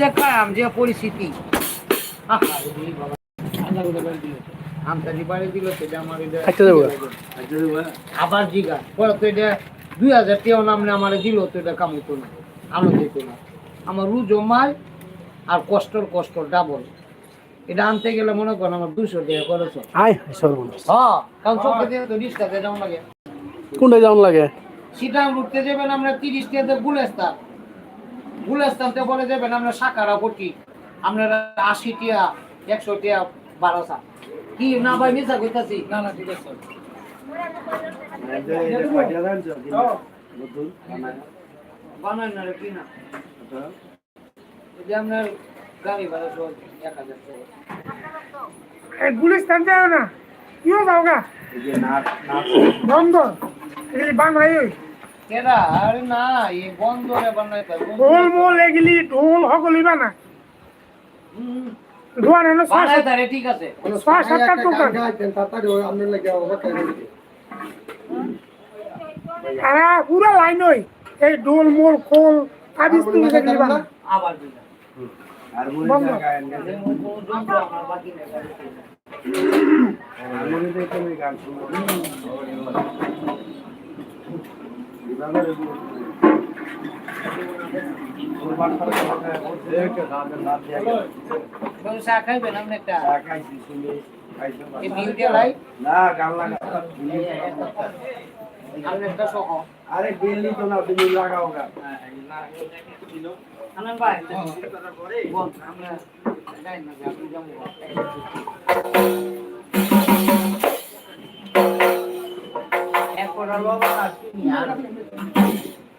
যে কাম যে পরিস্থিতি আবার জিগা। পরে তো এটা দুই হাজার টাকা নামলে আমার দিল তো এটা কাম হতো না। আনন্দ হতো না। আমার রুজো মাল আর কষ্টর কষ্ট ডাবল এটা আনতে গেলে মনে করেন আমার দুশো টাকা খরচ হয়। হ্যাঁ কারণ চোখে দিয়ে তো রিক্সা যেমন লাগে। কোনটায় যেমন লাগে? সিটাং উঠতে যাবেন আমরা তিরিশ টাকাতে গুলেস্তান। গুলেস্তানতে বলে যাবেন আমরা সাকারা কোটি আপনারা আশি টিয়া একশো টিয়া বারো বারোসা কি না ভাই মিশা কইতাছি? না না ঠিক আছে। বানান না রে কি না? এই যে আপনার গাড়ি ভাড়া সহ এক হাজার টাকা গুলিস্তান যাও না। কিও যাও বন্ধ। ওই কেডা আরে না এই বন্ধ রে বানাইতে ঢোল মোল এগুলি ঢোল বানা। ঠিক আছে। সাতটা দোকান আর পুরা লাইন ওই। এই ঢোল মোল খোল তুমি বানা। আবার আমার বাকি নেই খাইবেন আপনি একটা এই বিউটি লাই আপনি একটা সহ আরে দিল্লি তো না তুমি লাগাও গা। আনন্দ ভাই বল আমরা যাই না আপনি যাব।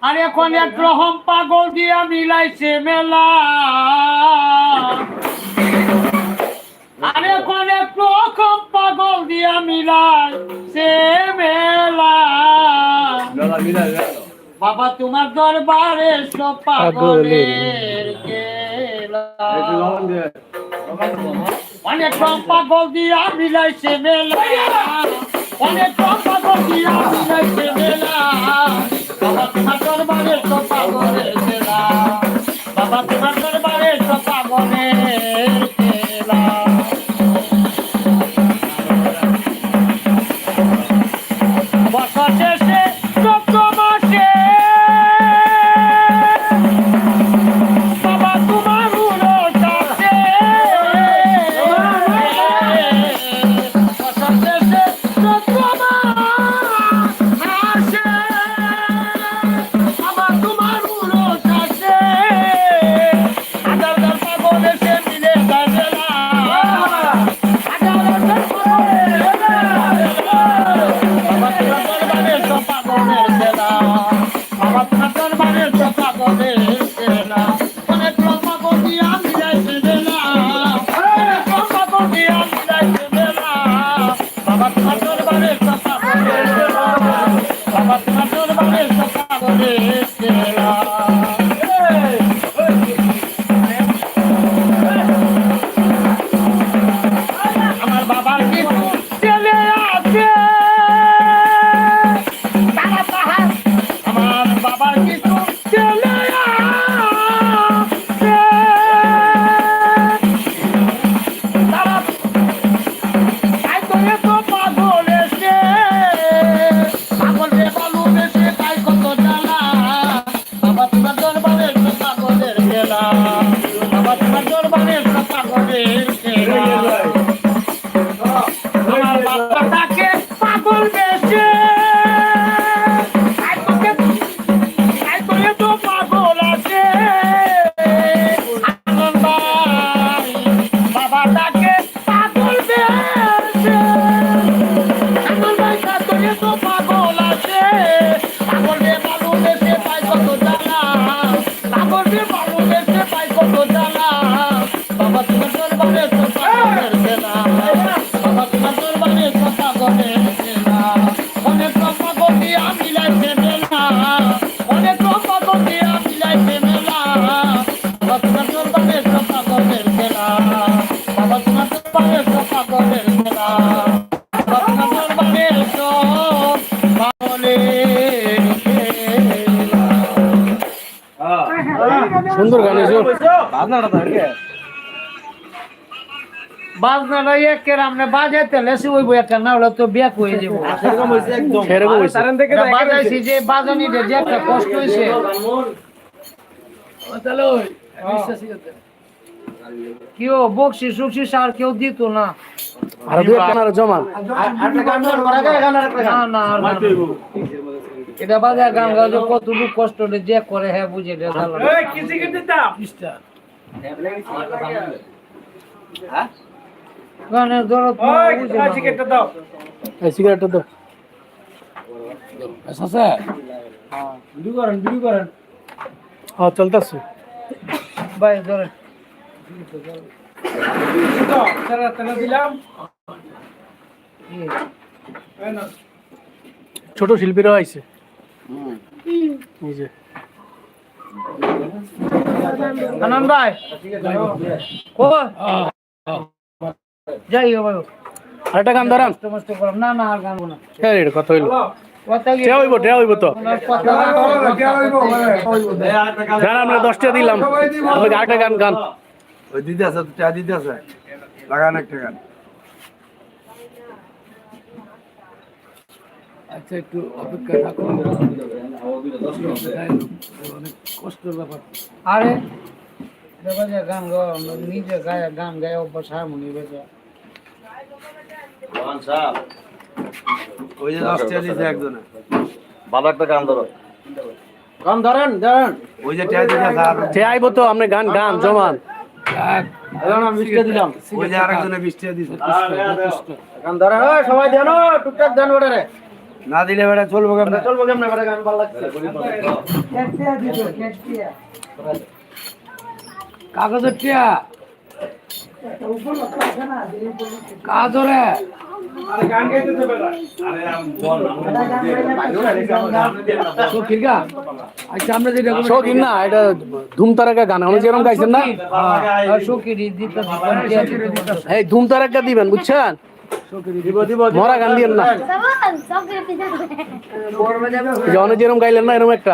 আর এখন এক রকম পাগল দিয়া মিলাইছে মেলা। আর এখন এক রকম পাগল দিয়া মিলাইছে মেলা। বাবা, তোমার দরবারে সব পাগলের অনেক কম পাগল দিয়া মিলাইছে মেলা। অনেক কম পাগল দিয়া মিলাইছে মেলা বাবা তোমার দরবারে সব করে খেলা বাবা তোমার দরবারে সব পাগলের বাজনাটা একের আমনে বাজাইতে লেসি ওই বই একটা না হলে তো ব্যাক হয়ে যাব সেরকম একদম। সেরকম। তারেন থেকে এটা বাজাইছি যে বাজানি যে একটা কষ্ট হয়েছে কেউ বকশি সুকশি আর কেউ দিত না। আর দুই একটা না জমা আরেকটা গান করা যায় গান না না। এটা বাজায় গান গাও যে কতটুকু কষ্ট হলে যে করে হ্যাঁ বুঝে রে জানো। গানের দরদ। এই সিগারেটটা হ্যাঁ ছোট শিল্পীরাও আইছে। এই আনন্দ ভাই। কো যাই ভাই আরেকটা গান ধরান। না না আর না। হ্যাঁ কথা হইল। আমরা দশটা দিলাম। আরেকটা গান গান। ওই দিদি আছে চা দিদি আছে। লাগান একটা গান। আচ্ছা একটু অপেক্ষা থাকুন কষ্টের ব্যাপার। আরে দেখা গান গাওয়া নিজে গায়ে গান গায়ে অভ্যাস হারমোনি বেজে ওই যে দশটা দিছে একজনে ভালো একটা গান ধরো গান ধরেন ধরেন ওই যে ট্যা দিতে স্যার ঠেয়া তো আপনি গান গান জমান দিলাম ওই যে আরেকজনে দিছে গান ধরেন ওই সবাই দেন টুকটাক দেন ওটা রে না দিলে বেটা চলবো কেমনে চলবো কেমনে বেটা গান ভালো লাগছে কাগজের টিয়া। কাজরে। আচ্ছা শৌখিন না এটা ধুম তারাকা গান আপনি যেরকম গাইছেন না? সখিরি দিতে এই ধুম দিবেন বুঝছেন? দিব দিব মরা গান দিয়েন না। যেরকম গাইলেন না এরকম একটা।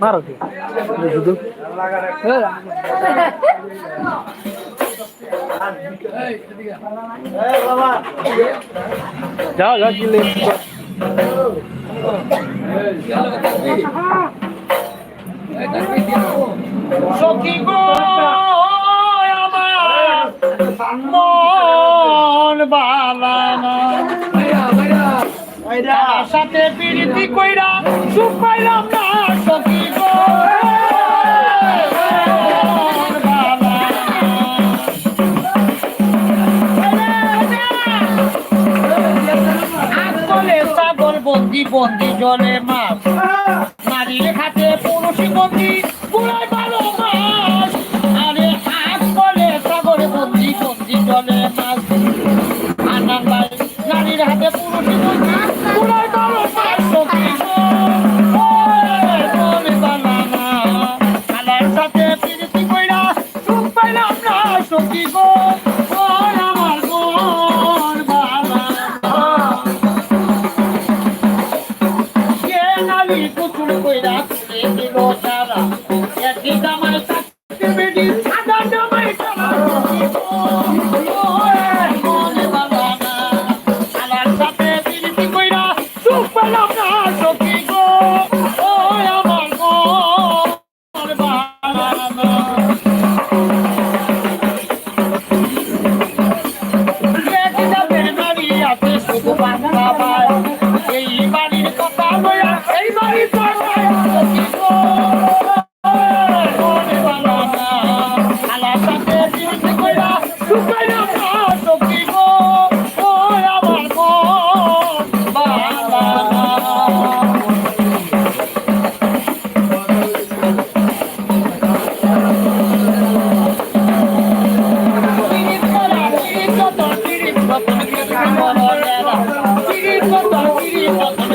মারে কি শুধু যাও যাও কিলে সখী গো তার সাথে পিড়িতি কইরা সুখ পাইলাম না সখী গো? বন্দি বন্দি জলে মাছ। নারীর হাতে পুরুষ বন্দি পুরাই ভালো মাছ আরে হাত বলে সাগর বন্দি বন্দি জলে মাছ। ভাই নারীর হাতে পুরুষ বন্দি キリコとキリコと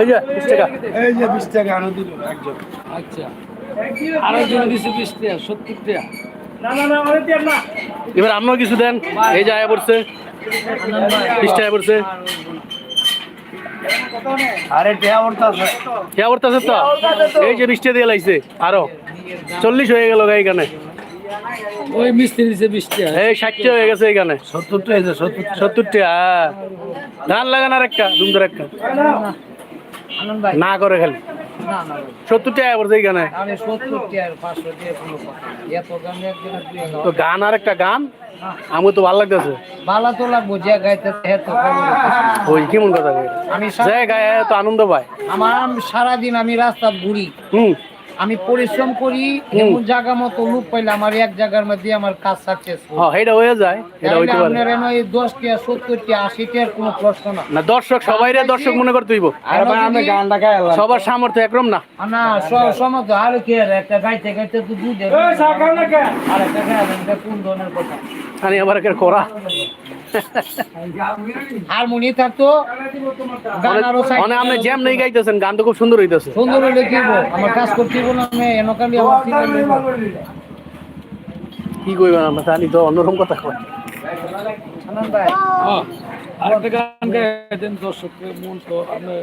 এই যে বিশ টাকা। এই যে বিশ টাকা আনো দিল একজন আচ্ছা। আরেকজন দিছে বিশ টাকা সত্তর টাকা। না না না ওরে দেন না। এবার আপনার কিছু দেন। এই যে আয়া পড়ছে। বিশ টাকা পড়ছে। আরে টেয়া পড়তেছে তো? এই যে বিশ টাকা দিয়ে লাইছে আরও। চল্লিশ হয়ে গেল এইখানে। ওই মিস্ত্রি দিছে বিশ টাকা। এই ষাট টাকা হয়ে গেছে এইখানে। সত্তর টাকা সত্তর টাকা। হ্যাঁ। ধান লাগান আর একটা সুন্দর একটা না করে খালি? সত্তর টাকা তো গান আর একটা গান? আমি তো ভালো লাগতেছে। ভালো তো লাগবো যে গাইতে এত ওই কেমন কথা কই? আমি সারা- যে গায়ে তো আনন্দ আমার সারাদিন আমি রাস্তা ঘুরি হুম। আমি পরিশ্রম করি এমন জায়গা মতো লুক পাইলে আমার এক জায়গার মধ্যে আমার কাজ সাকসেস হ্যাঁ। এটা হয়ে যায় এটা হইতে পারে। আপনার সত্তর টিয়া আশি টিয়ার কোনো প্রশ্ন না। না দর্শক সবাইরে দর্শক মনে করতে হইব। আর ভাই আল্লাহ সবার সামর্থ্য একরম না। না স- সমত আরও কে রে, একটা গাইতে গাইতে তো কে আর একটা গাইলেন কোন ধরনের কথা? আমি আবার করা। হারমোনি থাকতো গান আরও মানে আপনি জ্যাম নেই গাইতেছেন গান তো খুব সুন্দর হইতেছে। সুন্দর হলে কি আমার কাজ করতে আমি এনকালি আমার কি কইবেন আমরা জানি তো অন্যরকম কথা কয়। আনন্দ ভাই। আরেকটা গান গাইতে দর্শককে মন তো আপনি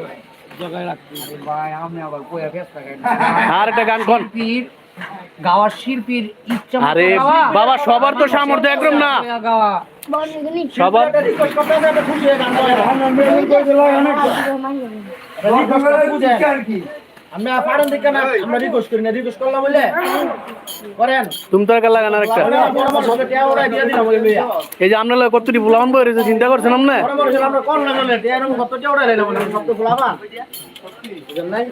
জায়গায় রাখতে ভাই আমি আবার কইয়া ব্যস্ত আর একটা গান কোন। শিল্পীর গাওয়ার শিল্পীর ইচ্ছা আরে। বাবা সবার তো সামর্থ্য একদম না। গাওয়া। সবার আমরা পারেন দেখে না আমরা রিকোয়েস্ট করি না রিকোয়েস্ট করলাম বলে। করেন। তুমি তো একটা লাগান আর একটা। পরামর্শ হবে টেয়া ওরা দিয়ে দিলাম ওই লইয়া। এই যে আপনার কতটি বুলান বই রয়েছে চিন্তা করছেন আপনি? বলে এরকম সব তো বুঝেন নাই?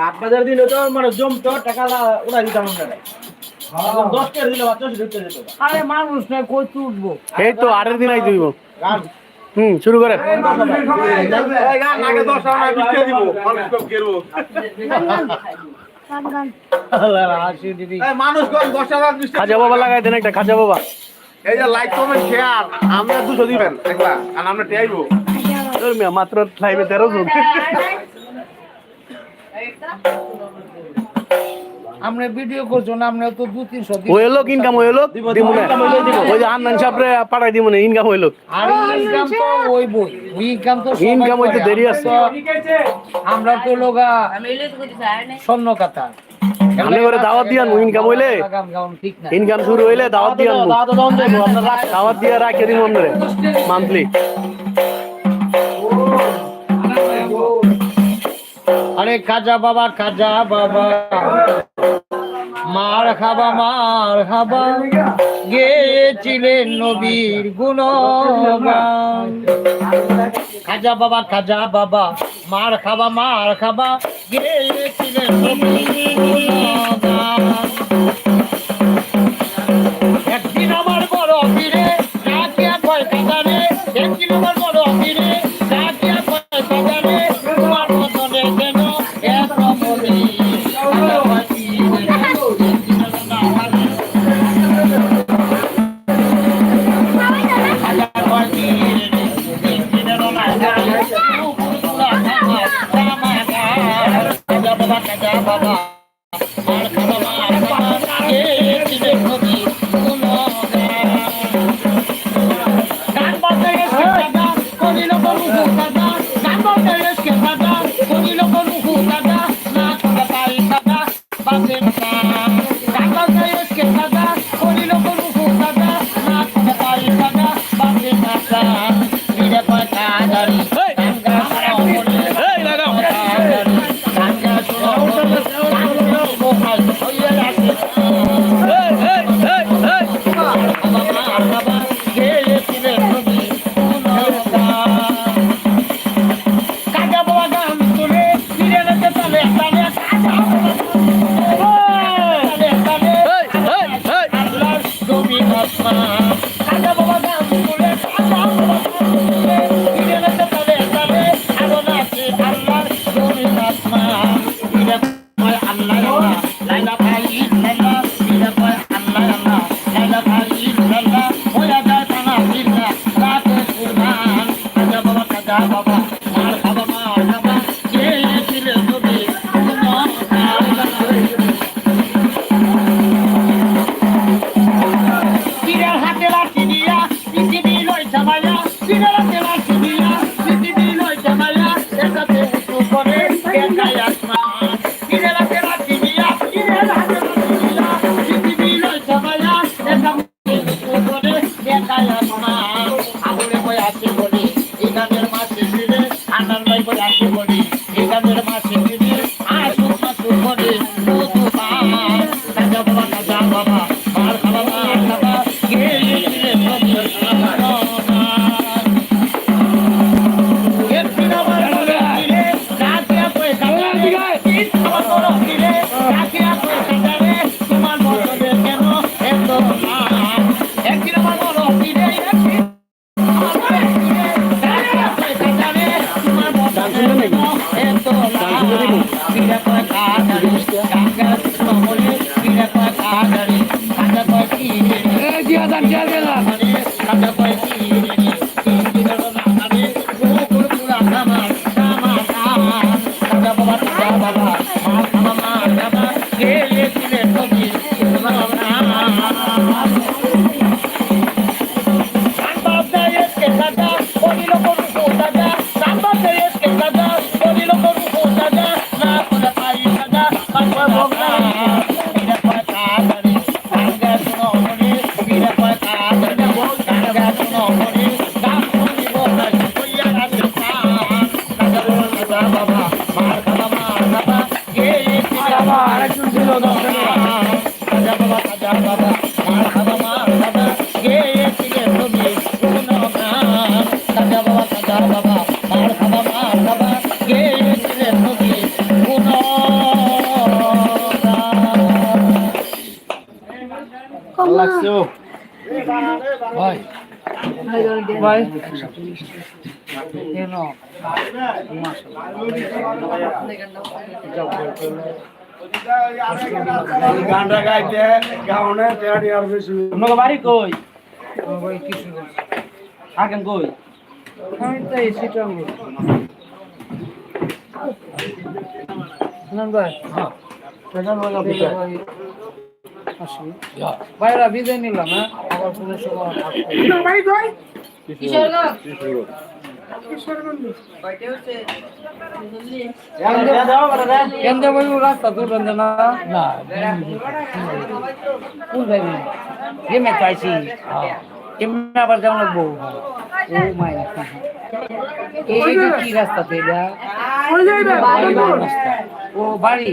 আট তো মানে জমতো টাকা ওরা দিতাম আমরা। আরে মানুষ না কই তুলবো এই তো আটের দিন আই দিব গান হুম শুরু টাকা খাজা বাবা লাগাই দেন একটা খাজা বাবা। এই যে লাইক কমেন্ট শেয়ার আমরা দুশো দিবেন আর আমরা টেয়াইবো মাত্র লাইভে তেরো জন। আমরা ভিডিও করছ না আমরা তো দু তিনশো দিন ওই লোক ইনকাম ওই লোক দিব না। ওই যে আন্নান সাপরে পাঠাই দিব না ইনকাম হইল। আর ইনকাম তো ওই বই ইনকাম তো ইনকাম হইতে। দেরি আছে। আমরা তো লোগা স্বর্ণ কথা। আপনি করে দাওয়াত দিয়ান ইনকাম হইলে। ইনকাম শুরু হইলে দাওয়াত দিয়ান দাওয়াত দিয়ে রাখে দিব আপনারে মান্থলি আরে খাজা বাবা খাজা বাবা। মার খাবা মার খাবা। গেছিলেন নবীর গুণগান। খাজা বাবা খাজা বাবা, মার খাবা মার খাবা। গেছিলেন নবীর গুণগান। এখানের মাসে and ভাই। গানটা গাইতে গাউনে তেরাটি আর বেশি আপনাকে বাড়ি কই? ভাই কিছু থাকেন কই? আমি তো এসি টাঙ্গ শুনুন ভাই। হ্যাঁ। ভাইরা বিদায় নিলাম হ্যাঁ? আবার কোনো সময় কেন্দ্রে বই রাস্তা দূর বন্ধ না না কোন ভাই যে মে চাইছি কেমনে আবার যাওয়া লাগবো ও মায়া এই কি রাস্তা তে ও বাড়ি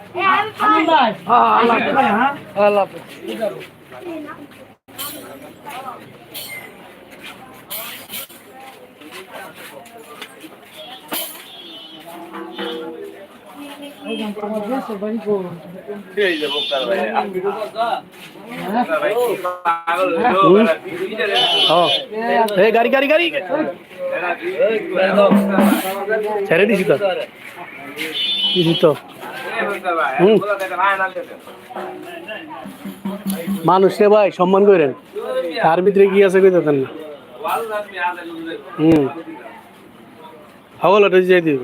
Eh, gari-gari-gari. Cari di situ. Di situ. মানুষ রে ভাই, সম্মান করেন। তার ভিতরে কি আছে কই দেন না। হুম। হগল যাই দিব।